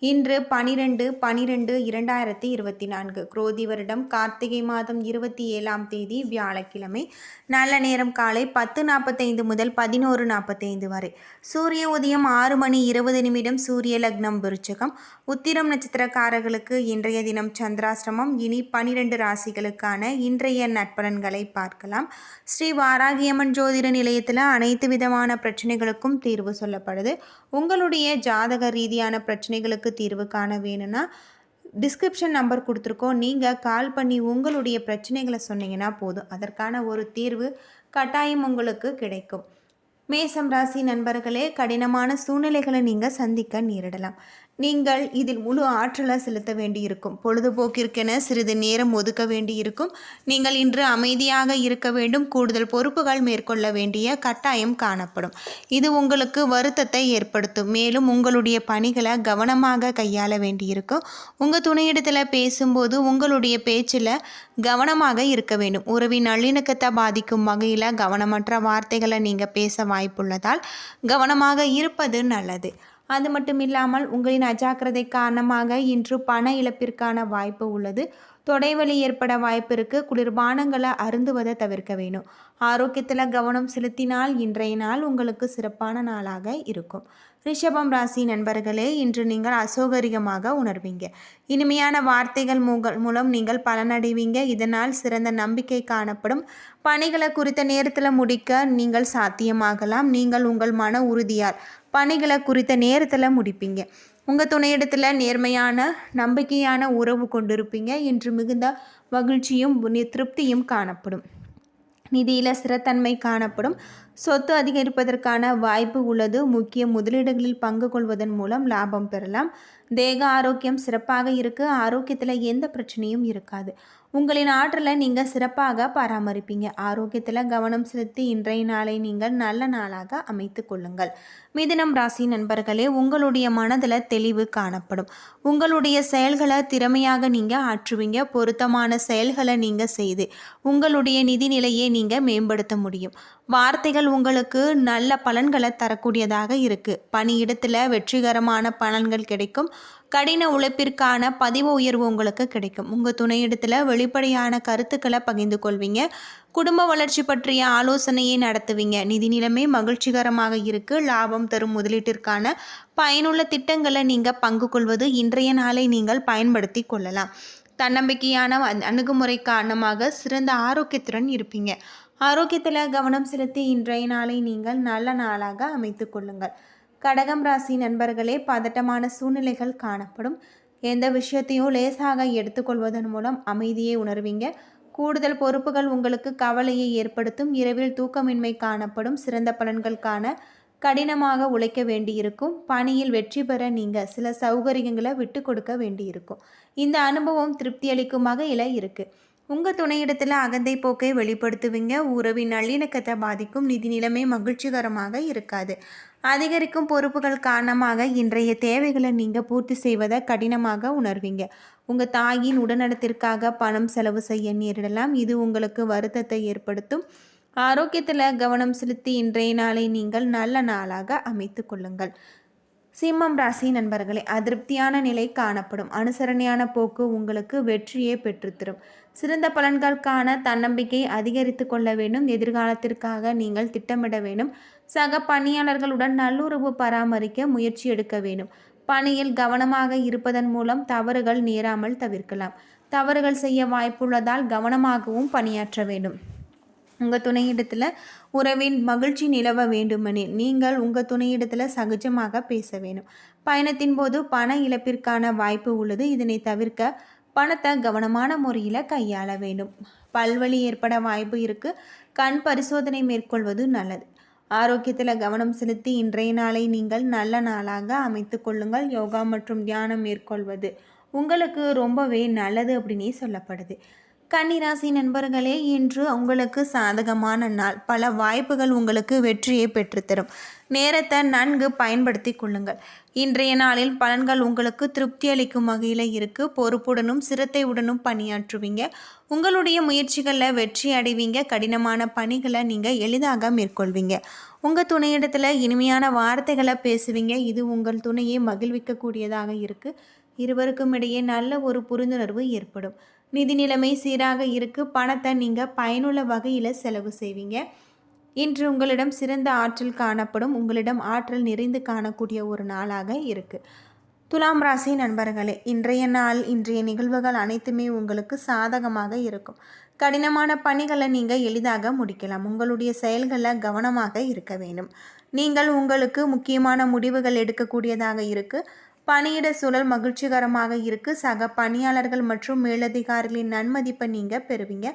இன்று பனிரெண்டு பனிரெண்டு இரண்டாயிரத்தி இருபத்தி நான்கு குரோதி வருடம் கார்த்திகை மாதம் இருபத்தி ஏழாம் தேதி வியாழக்கிழமை. நல்ல நேரம் காலை பத்து நாற்பத்தைந்து முதல் பதினோரு நாற்பத்தைந்து வரை. சூரிய உதயம் ஆறு மணி இருபது நிமிடம் சூரிய லக்னம் விருச்சகம். உத்திரம் நட்சத்திரக்காரர்களுக்கு இன்றைய தினம் சந்திராசிரமம் இனி பனிரெண்டு ராசிகளுக்கான இன்றைய நற்பலன்களை பார்க்கலாம். ஸ்ரீ வாராகியம்மன் ஜோதிட நிலையத்தில் அனைத்து விதமான பிரச்சனைகளுக்கும் தீர்வு சொல்லப்படுது. உங்களுடைய ஜாதக ரீதியான பிரச்சனைகளுக்கு தீர்வு காண வேணும்னா டிஸ்கிரிப்ஷன் நம்பர் கொடுத்துருக்கோம். நீங்கள் கால் பண்ணி உங்களுடைய பிரச்சனைகளை சொன்னீங்கன்னா போதும். அதற்கான ஒரு தீர்வு கட்டாயம் உங்களுக்கு கிடைக்கும். மேசம் ராசி நண்பர்களே கடினமான சூழ்நிலைகளை நீங்கள் சந்திக்க நேரிடலாம். நீங்கள் இதில் முழு ஆற்றலாக செலுத்த வேண்டியிருக்கும். பொழுதுபோக்கிற்கென சிறிது நேரம் ஒதுக்க வேண்டியிருக்கும். நீங்கள் இன்று அமைதியாக இருக்க வேண்டும். கூடுதல் பொறுப்புகள் மேற்கொள்ள வேண்டிய கட்டாயம் காணப்படும். இது உங்களுக்கு வருத்தத்தை ஏற்படுத்தும். மேலும் உங்களுடைய பணிகளை கவனமாக கையாள வேண்டியிருக்கும். உங்கள் துணையிடத்தில் பேசும்போது உங்களுடைய பேச்சில் கவனமாக இருக்க வேண்டும். உறவின் நல்லிணக்கத்தை பாதிக்கும் வகையில் கவனமற்ற வார்த்தைகளை நீங்கள் பேச வாய்ப்புள்ளதால் கவனமாக இருப்பது நல்லது. அது மட்டும் இல்லாமல் உங்களின் அஜாக்கிரதை காரணமாக இன்று பண இழப்பிற்கான வாய்ப்பு உள்ளது. தொடைவலி ஏற்பட வாய்ப்பு இருக்கு குளிர்பானங்களை அருந்துவதை தவிர்க்க வேணும் ஆரோக்கியத்தில் கவனம் செலுத்தினால் இன்றைய நாள் உங்களுக்கு சிறப்பான நாளாக இருக்கும். ரிஷபம் ராசி நண்பர்களே இன்று நீங்கள் அசௌகரியமாக உணர்வீங்க. இனிமையான வார்த்தைகள் மூகள் மூலம் நீங்கள் பலனடைவீங்க. இதனால் சிறந்த நம்பிக்கை காணப்படும். பணிகளை குறித்த நேரத்தில் முடிக்க நீங்கள் சாத்தியமாகலாம். நீங்கள் உங்கள் மன உறுதியால் பணிகளை குறித்த நேரத்தில் முடிப்பீங்க. உங்கள் துணையிடத்தில் நேர்மையான நம்பிக்கையான உறவு கொண்டிருப்பீங்க. என்று மிகுந்த மகிழ்ச்சியும் திருப்தியும் காணப்படும். நிதியில் ஸ்திரத்தன்மை காணப்படும். சொத்து அதிகரிப்பதற்கான வாய்ப்பு உள்ளது. முக்கிய முதலீடுகளில் பங்கு கொள்வதன் மூலம் லாபம் பெறலாம். தேக ஆரோக்கியம் சிறப்பாக இருக்குது ஆரோக்கியத்தில் எந்த பிரச்சனையும் இருக்காது. உங்களின் ஆற்றலை நீங்கள் சிறப்பாக பராமரிப்பீங்க. ஆரோக்கியத்தில் கவனம் செலுத்தி இன்றைய நாளை நீங்கள் நல்ல நாளாக அமைத்து கொள்ளுங்கள். மிதினம் ராசி நண்பர்களே உங்களுடைய மனதில் தெளிவு காணப்படும். உங்களுடைய செயல்களை திறமையாக நீங்கள் ஆற்றுவீங்க. பொருத்தமான செயல்களை நீங்கள் செய்து உங்களுடைய நிதிநிலையை நீங்கள் மேம்படுத்த முடியும். வார்த்தைகள் உங்களுக்கு நல்ல பலன்களை தரக்கூடியதாக இருக்குது பணியிடத்தில் வெற்றிகரமான பலன்கள் கிடைக்கும். கடின உழைப்பிற்கான பதிவு உயர்வு உங்களுக்கு கிடைக்கும். உங்கள் துணையிடத்தில் வெளிப்படையான கருத்துக்களை பகிர்ந்து கொள்வீங்க. குடும்ப வளர்ச்சி பற்றிய ஆலோசனையை நடத்துவீங்க. நிதி நிலைமை மகிழ்ச்சிகரமாக இருக்குது லாபம் தரும் முதலீட்டிற்கான பயனுள்ள திட்டங்களை நீங்கள் பங்கு கொள்வது இன்றைய நாளை நீங்கள் பயன்படுத்தி கொள்ளலாம். தன்னம்பிக்கையான அணுகுமுறை காரணமாக சிறந்த ஆரோக்கியத்துடன் இருப்பீங்க. ஆரோக்கியத்தில் கவனம் செலுத்தி இன்றைய நாளை நீங்கள் நல்ல நாளாக அமைத்து கொள்ளுங்கள். கடகம் ராசி நண்பர்களே பதட்டமான சூழ்நிலைகள் காணப்படும். எந்த விஷயத்தையும் லேசாக எடுத்துக்கொள்வதன் மூலம் அமைதியை உணர்வீங்க. கூடுதல் பொறுப்புகள் உங்களுக்கு கவலையை ஏற்படுத்தும். இரவில் தூக்கமின்மை காணப்படும். சிறந்த பலன்கள் காண கடினமாக உழைக்க வேண்டியிருக்கும். பணியில் வெற்றி பெற நீங்கள் சில சௌகரியங்களை விட்டு கொடுக்க வேண்டியிருக்கும். இந்த அனுபவம் திருப்தி அளிக்கும் வகையில் இருக்குது உங்கள் துணையிடத்தில் அகந்தை போக்கை வெளிப்படுத்துவீங்க. உறவின் நல்லிணக்கத்தை பாதிக்கும். நிதி நிலைமை மகிழ்ச்சிகரமாக இருக்காது. அதிகரிக்கும் பொறுப்புகள் காரணமாக இன்றைய தேவைகளை நீங்கள் பூர்த்தி செய்வதை கடினமாக உணர்வீங்க. உங்கள் தாயின் உடல்நலத்திற்காக பணம் செலவு செய்ய நேரிடலாம். இது உங்களுக்கு வருத்தத்தை ஏற்படுத்தும். ஆரோக்கியத்தில் கவனம் செலுத்தி இன்றைய நாளை நீங்கள் நல்ல நாளாக அமைத்து கொள்ளுங்கள். சிம்மம் ராசி நண்பர்களே அதிருப்தியான நிலை காணப்படும். அனுசரணையான போக்கு உங்களுக்கு வெற்றியை பெற்றுத்தரும் சிறந்த பலன்களுக்கான தன்னம்பிக்கை அதிகரித்து கொள்ள வேண்டும். எதிர்காலத்திற்காக நீங்கள் திட்டமிட வேண்டும். சக பணியாளர்களுடன் நல்லுறவு பராமரிக்க முயற்சி எடுக்க வேண்டும். பணியில் கவனமாக இருப்பதன் மூலம் தவறுகள் நேராமல் தவிர்க்கலாம். தவறுகள் செய்ய வாய்ப்புள்ளதால் கவனமாகவும் பணியாற்ற வேண்டும். உங்கள் துணையிடத்தில் உறவின் மகிழ்ச்சி நிலவ வேண்டுமெனில் நீங்கள் உங்கள் துணையிடத்தில் சகஜமாக பேச வேண்டும். பயணத்தின் போது பண இழப்பிற்கான வாய்ப்பு உள்ளது. இதனை தவிர்க்க பணத்தை கவனமான முறையில் கையாள வேண்டும். பல்வழி ஏற்பட வாய்ப்பு இருக்குது கண் பரிசோதனை மேற்கொள்வது நல்லது. ஆரோக்கியத்தில் கவனம் செலுத்தி இன்றைய நாளை நீங்கள் நல்ல நாளாக அமைத்து கொள்ளுங்கள். யோகா மற்றும் தியானம் மேற்கொள்வது உங்களுக்கு ரொம்பவே நல்லது அப்படின்னே சொல்லப்படுது. கன்னிராசி நண்பர்களே இன்று உங்களுக்கு சாதகமான நாள். பல வாய்ப்புகள் உங்களுக்கு வெற்றியை பெற்றுத்தரும். நேரத்தை நன்கு பயன்படுத்தி கொள்ளுங்கள். இன்றைய நாளில் பலன்கள் உங்களுக்கு திருப்தி அளிக்கும் வகையில் இருக்குது பொறுப்புடனும் சிரத்தையுடனும் பணியாற்றுவீங்க. உங்களுடைய முயற்சிகளில் வெற்றி அடைவீங்க. கடினமான பணிகளை நீங்கள் எளிதாக மேற்கொள்வீங்க. உங்கள் துணையிடத்தில் இனிமையான வார்த்தைகளை பேசுவீங்க. இது உங்கள் துணையை மகிழ்விக்கக்கூடியதாக இருக்குது இருவருக்கும் இடையே நல்ல ஒரு புரிந்துணர்வு ஏற்படும். நிதி நிலைமை சீராக இருக்கு. பணத்தை நீங்கள் பயனுள்ள வகையில் செலவு செய்வீங்க. இன்று உங்களிடம் சிறந்த ஆற்றல் காணப்படும். உங்களிடம் ஆற்றல் நிறைந்து காணக்கூடிய ஒரு நாளாக இருக்குது துலாம் ராசி நண்பர்களே இன்றைய நாள் இன்றைய நிகழ்வுகள் அனைத்துமே உங்களுக்கு சாதகமாக இருக்கும். கடினமான பணிகளை நீங்கள் எளிதாக முடிக்கலாம். உங்களுடைய செயல்களை கவனமாக இருக்க வேண்டும். நீங்கள் உங்களுக்கு முக்கியமான முடிவுகள் எடுக்கக்கூடியதாக இருக்குது பணியிட சூழல் மகிழ்ச்சிகரமாக இருக்கு. சக பணியாளர்கள் மற்றும் மேலதிகாரிகளின் நன்மதிப்பை நீங்கள் பெறுவீங்க.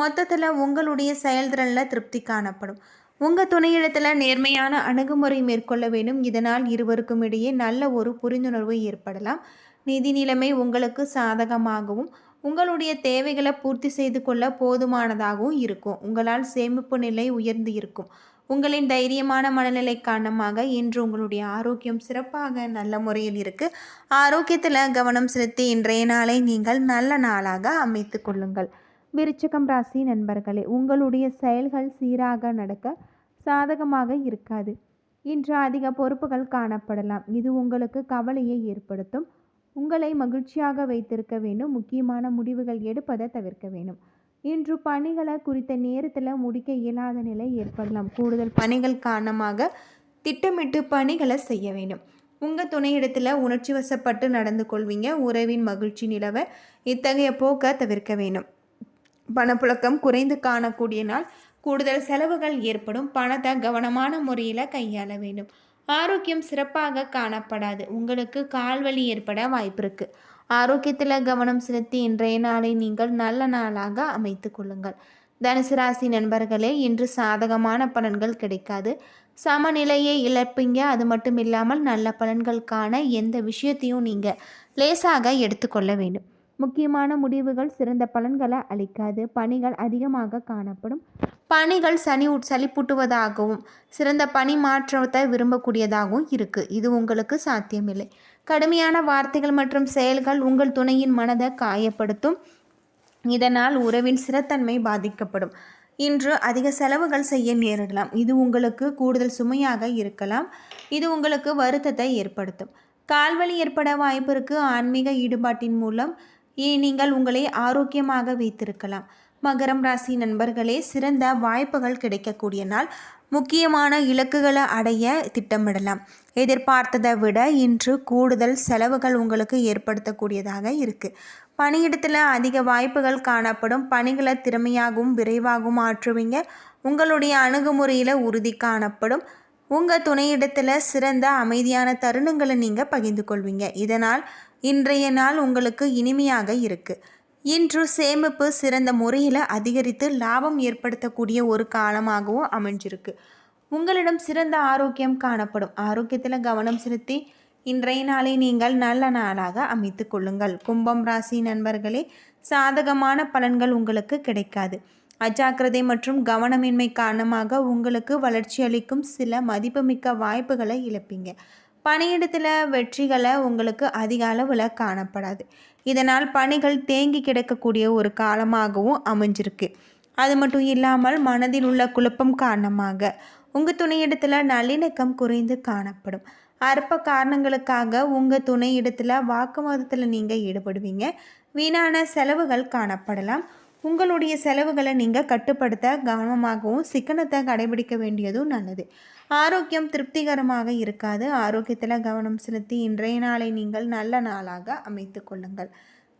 மொத்தத்தில் உங்களுடைய செயல்திறனில் திருப்தி காணப்படும். உங்கள் துணையிடத்தில் நேர்மையான அணுகுமுறை மேற்கொள்ள வேண்டும். இதனால் இருவருக்கும் இடையே நல்ல ஒரு புரிந்துணர்வு ஏற்படலாம். நிதி நிலைமை உங்களுக்கு சாதகமாகவும் உங்களுடைய தேவைகளை பூர்த்தி செய்து கொள்ள போதுமானதாகவும் இருக்கும். உங்களால் சேமிப்பு நிலை உயர்ந்து இருக்கும். உங்களின் தைரியமான மனநிலை காரணமாக இன்று உங்களுடைய ஆரோக்கியம் சிறப்பாக நல்ல முறையில் இருக்குது ஆரோக்கியத்தில் கவனம் செலுத்தி இன்றைய நாளை நீங்கள் நல்ல நாளாக அமைத்து கொள்ளுங்கள். விருச்சகம் ராசி நண்பர்களே உங்களுடைய செயல்கள் சீராக நடக்க சாதகமாக இருக்காது. இன்று அதிக பொறுப்புகள் காணப்படலாம். இது உங்களுக்கு கவலையை ஏற்படுத்தும். உங்களை மகிழ்ச்சியாக வைத்திருக்க வேண்டும். முக்கியமான முடிவுகள் எடுப்பதை தவிர்க்க வேண்டும். இன்று பணிகளை குறித்த நேரத்தில் முடிக்க இயலாத நிலை ஏற்படலாம். கூடுதல் பணிகள் காரணமாக திட்டமிட்டு பணிகளை செய்ய வேண்டும். உங்கள் துணையிடத்தில் உணர்ச்சி வசப்பட்டு நடந்து கொள்வீங்க. உறவின் மகிழ்ச்சி நிலவ இத்தகைய போக்க தவிர்க்க வேண்டும். பணப்புழக்கம் குறைந்து காணக்கூடிய நாள் கூடுதல் செலவுகள் ஏற்படும். பணத்தை கவனமான முறையில் கையாள வேண்டும். ஆரோக்கியம் சிறப்பாக காணப்படாது. உங்களுக்கு கால்வலி ஏற்பட வாய்ப்பு இருக்குது ஆரோக்கியத்தில் கவனம் செலுத்தி இன்றைய நாளை நீங்கள் நல்ல நாளாக அமைத்து கொள்ளுங்கள். தனுசு ராசி நண்பர்களே இன்று சாதகமான பலன்கள் கிடைக்காது. சமநிலையை இழப்பீங்க. அது மட்டும் இல்லாமல் நல்ல பலன்களுக்கான எந்த விஷயத்தையும் நீங்கள் லேசாக எடுத்துக்கொள்ள வேண்டும். முக்கியமான முடிவுகள் சிறந்த பலன்களை அளிக்காது. பணிகள் அதிகமாக காணப்படும். பணிகள் சனி சளிப்பூட்டுவதாகவும் சிறந்த பணி மாற்றத்தை விரும்பக்கூடியதாகவும் இருக்குது இது உங்களுக்கு சாத்தியமில்லை. கடுமையான வார்த்தைகள் மற்றும் செயல்கள் உங்கள் துணையின் மனதை காயப்படுத்தும். இதனால் உறவின் சிறத்தன்மை பாதிக்கப்படும். இன்று அதிக செலவுகள் செய்ய நேரிடலாம். இது உங்களுக்கு கூடுதல் சுமையாக இருக்கலாம். இது உங்களுக்கு வருத்தத்தை ஏற்படுத்தும். கால்வழி ஏற்பட வாய்ப்பு ஆன்மீக ஈடுபாட்டின் மூலம் நீங்கள் உங்களை ஆரோக்கியமாக வைத்திருக்கலாம். மகரம் ராசி நண்பர்களே சிறந்த வாய்ப்புகள் கிடைக்கக்கூடிய நாள். முக்கியமான இலக்குகளை அடைய திட்டமிடலாம். எதிர்பார்த்ததை விட இன்று கூடுதல் செலவுகள் உங்களுக்கு ஏற்படுத்தக்கூடியதாக இருக்குது பணியிடத்தில் அதிக வாய்ப்புகள் காணப்படும். பணிகளை திறமையாகவும் விரைவாகவும் ஆற்றுவீங்க. உங்களுடைய அணுகுமுறையில் உறுதி காணப்படும். உங்கள் துணையிடத்தில் சிறந்த அமைதியான தருணங்களை நீங்கள் பகிர்ந்து கொள்வீங்க. இதனால் இன்றைய நாள் உங்களுக்கு இனிமையாக இருக்குது இன்று சேமிப்பு சிறந்த முறையில் அதிகரித்து லாபம் ஏற்படுத்தக்கூடிய ஒரு காலமாகவும் அமைஞ்சிருக்கு. உங்களிடம் சிறந்த ஆரோக்கியம் காணப்படும். ஆரோக்கியத்தில் கவனம் செலுத்தி இன்றைய நாளை நீங்கள் நல்ல நாளாக அமைத்து கொள்ளுங்கள். கும்பம் ராசி நண்பர்களே சாதகமான பலன்கள் உங்களுக்கு கிடைக்காது. அஜாக்கிரதை மற்றும் கவனமின்மை காரணமாக உங்களுக்கு வளர்ச்சி அளிக்கும் சில மதிப்புமிக்க வாய்ப்புகளை இழப்பீங்க. பணியிடத்தில் வெற்றிகளை உங்களுக்கு அதிக அளவில் காணப்படாது. இதனால் பணிகள் தேங்கி கிடக்கக்கூடிய ஒரு காலமாகவும் அமைஞ்சிருக்கு. அது மட்டும் இல்லாமல் மனதில் உள்ள குழப்பம் காரணமாக உங்கள் துணையிடத்தில் நல்லிணக்கம் குறைந்து காணப்படும். அற்ப காரணங்களுக்காக உங்கள் துணையிடத்தில் வாக்குவாதத்தில் நீங்கள் ஈடுபடுவீங்க. வீணான செலவுகள் காணப்படலாம். உங்களுடைய செலவுகளை நீங்கள் கட்டுப்படுத்த கவனமாகவும் சிக்கனத்தை கடைபிடிக்க வேண்டியதும் நல்லது. ஆரோக்கியம் திருப்திகரமாக இருக்காது. ஆரோக்கியத்தில் கவனம் செலுத்தி இன்றைய நாளை நீங்கள் நல்ல நாளாக அமைத்து கொள்ளுங்கள்.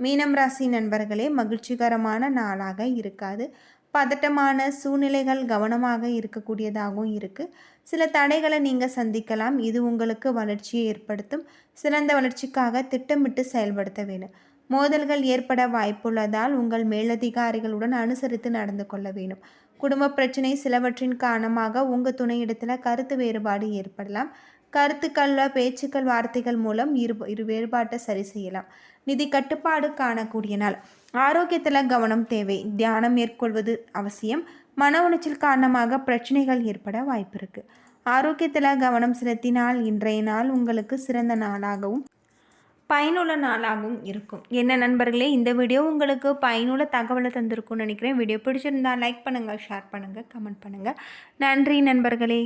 மீனம் ராசி நண்பர்களே மகிழ்ச்சிகரமான நாளாக இருக்காது. பதட்டமான சூழ்நிலைகள் கவனமாக இருக்கக்கூடியதாகவும் இருக்குது சில தடைகளை நீங்கள் சந்திக்கலாம். இது உங்களுக்கு வளர்ச்சியை ஏற்படுத்தும். சிறந்த வளர்ச்சிக்காக திட்டமிட்டு செயல்படுத்த வேண்டும் மோதல்கள் ஏற்பட வாய்ப்புள்ளதால் உங்கள் மேலதிகாரிகளுடன் அனுசரித்து நடந்து கொள்ள வேண்டும். குடும்ப பிரச்சனை சிலவற்றின் காரணமாக உங்கள் துணையிடத்தில் கருத்து வேறுபாடு ஏற்படலாம். கருத்துக்கள்ல பேச்சுக்கள் வார்த்தைகள் மூலம் இரு இரு வேறுபாட்டை சரி செய்யலாம். நிதி கட்டுப்பாடு காணக்கூடிய நாள். ஆரோக்கியத்தில் கவனம் தேவை. தியானம் மேற்கொள்வது அவசியம். மன உளைச்சல் காரணமாக பிரச்சனைகள் ஏற்பட வாய்ப்பு இருக்குது ஆரோக்கியத்தில் கவனம் செலுத்தினால் இன்றைய நாள் உங்களுக்கு சிறந்த நாளாகவும் பயனுள்ள நாளாகவும் இருக்கும். என்ன நண்பர்களே இந்த வீடியோ உங்களுக்கு பயனுள்ள தகவலை தந்திருக்கும்னு நினைக்கிறேன். வீடியோ பிடிச்சிருந்தா லைக் பண்ணுங்கள் ஷேர் பண்ணுங்கள் கமெண்ட் பண்ணுங்கள் நன்றி நண்பர்களே.